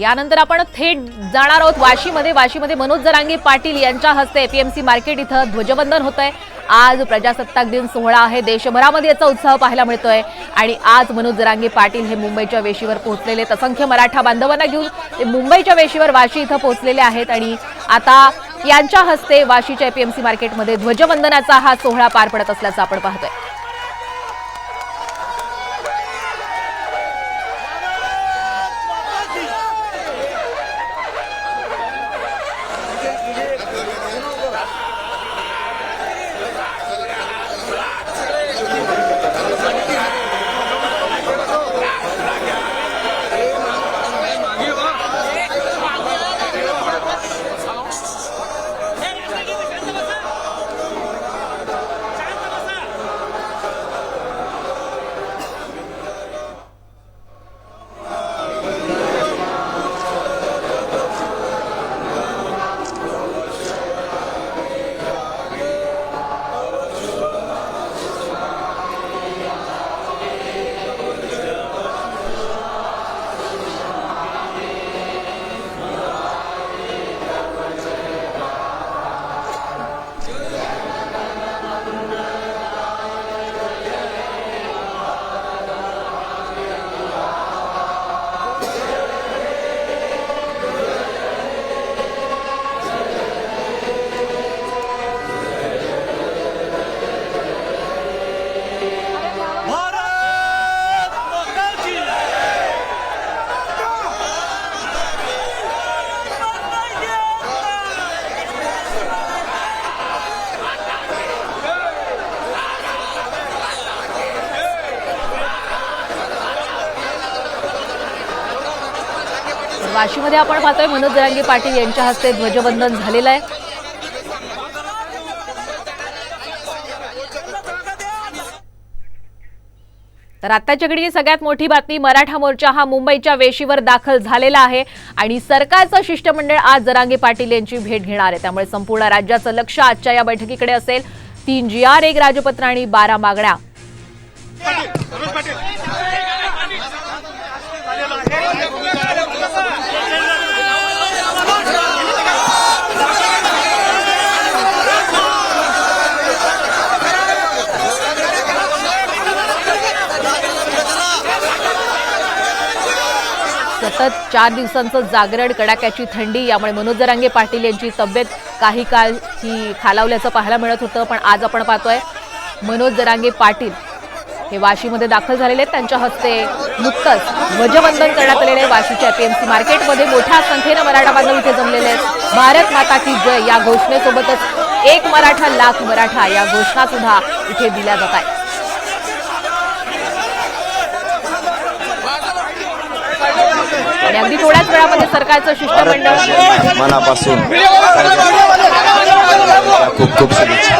यानंतर आपण थेट जाणार आहोत वाशीमध्ये. वाशीमध्ये मनोज जरांगे पाटील यांच्या हस्ते एपीएमसी मार्केट इथं ध्वजवंदन होत आहे आज प्रजासत्ताक दिन सोहळा आहे. देशभरामध्ये याचा उत्साह पाहायला मिळतोय. आणि आज मनोज जरांगे पाटील हे मुंबईच्या वेशीवर पोहोचलेले असंख्य मराठा बांधवांना घेऊन ते मुंबईच्या वेशीवर वाशी इथं पोहोचलेले आहेत. आणि आता यांच्या हस्ते वाशीच्या एपीएमसी मार्केटमध्ये ध्वजवंदनाचा हा सोहळा पार पडत असल्याचं आपण पाहतोय. वाशीमध्ये आपण पाहतोय मनोज जरांगे पाटील यांच्या हस्ते ध्वजवंदन झालेलं आहे. तर आत्ताच्या घडीची सगळ्यात मोठी बातमी मराठा मोर्चा हा मुंबईच्या वेशीवर दाखल झालेला आहे आणि सरकारचं शिष्टमंडळ आज जरांगे पाटील यांची भेट घेणार आहे. त्यामुळे संपूर्ण राज्याचं लक्ष आजच्या या बैठकीकडे असेल. तीन जी आर एक राजपत्र आणि बारा मागण्या. सतत चार दिवसांचं जागरण कडाक्याची थंडी यामुळे मनोज जरांगे पाटील यांची तब्येत काही काळ ही खालावल्याचं पाहायला मिळत होतं पण आज आपण पाहतोय मनोज जरांगे पाटील हे वाशीमध्ये दाखल झालेले आहेत. त्यांच्या हस्ते नुकतंच ध्वजवंदन करण्यात आलेलं आहे. वाशीच्या पीएमसी मार्केटमध्ये मोठ्या संख्येनं मराठा बांधव इथे जमलेले आहेत. भारत माता की जय या घोषणेसोबतच एक मराठा लाख मराठा या घोषणा सुद्धा इथे दिल्या जात आहेत. आणि अगदी थोड्याच वेळामध्ये सरकारचं शिष्टमंडळ. मनापासून खूप खूप शुभेच्छा.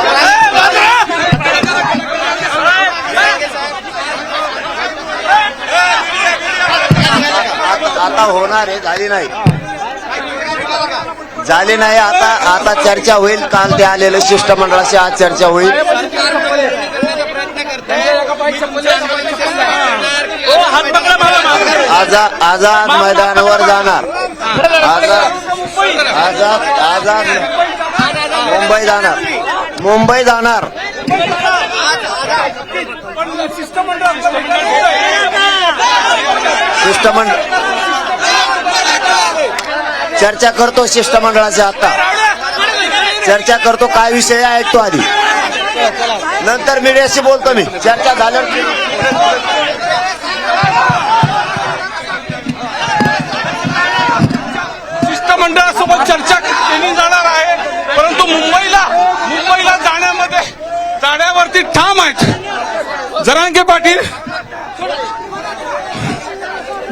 आता होणार आहे झाली नाही. झाली नाही आता आता चर्चा होईल काल ते आलेलं शिष्टमंडळाशी आज चर्चा होईल. आझाद आझाद मैदानावर जाणार. आझाद आझाद आझाद मुंबई जाणार. मुंबई जाणार. शिष्टमंडळ. चर्चा करतो शिष्टमंडळाच्या आता. चर्चा करतो काय विषय आहे ऐकतो आधी. नंतर मीडियाशी बोलतो मी. चर्चा झाल्यावर शिष्टमंडळासोबत चर्चा केली जाणार आहे परंतु मुंबईला मुंबईला जाण्यामध्ये जाण्यावरती ठाम आहेत जरांगे पाटील.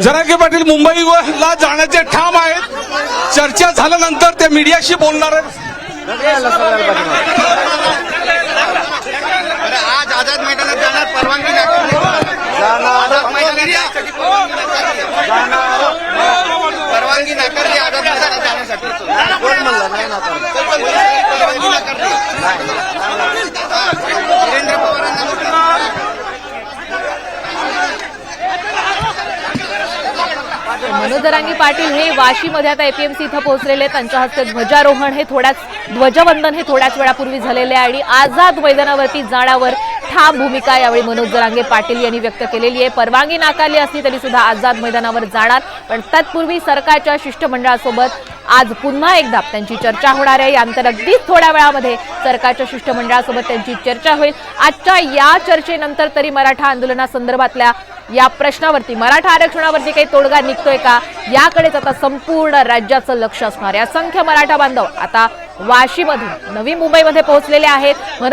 जरांगे पाटील मुंबईला जाण्याचे ठाम आहेत. चर्चा झाल्यानंतर ते मीडियाशी बोलणार आहेत. आज आझाद मैदानात जाणार परवानगी आझाद मैदानात परवानगी नाकारली आझाद मैदानात जाण्यासाठी कोण म्हणलं नाही ना तर. परवानगी नाकारली वीरेंद्र पवारांना मनोज पाटील हे वाशीमध्ये आता एपीएमसी इथं पोहोचलेले आहेत. त्यांच्या हस्ते ध्वजारोहण हे थोड्याच ध्वजवंदन हे थोड्याच वेळापूर्वी झालेले आहे आणि आझाद मैदानावरती जाण्यावर ठाम भूमिका यावेळी मनोज जरांगे पाटील यांनी व्यक्त केलेली आहे परवानगी नाकारली असली तरी सुद्धा आझाद मैदानावर जाणार पण तत्पूर्वी सरकारच्या शिष्टमंडळासोबत आज पुन्हा एकदा त्यांची चर्चा होणार आहे. यानंतर अगदीच थोड्या वेळामध्ये सरकारच्या शिष्टमंडळासोबत त्यांची चर्चा होईल. आजच्या या चर्चेनंतर तरी मराठा आंदोलनासंदर्भातल्या या प्रश्नावरती मराठा आरक्षणावरती काही तोडगा निघतोय का याकडेच आता संपूर्ण राज्याचं लक्ष असणार आहे. असंख्य मराठा बांधव आता वाशीमधून नवी मुंबईमध्ये पोहोचलेले आहेत. मनोज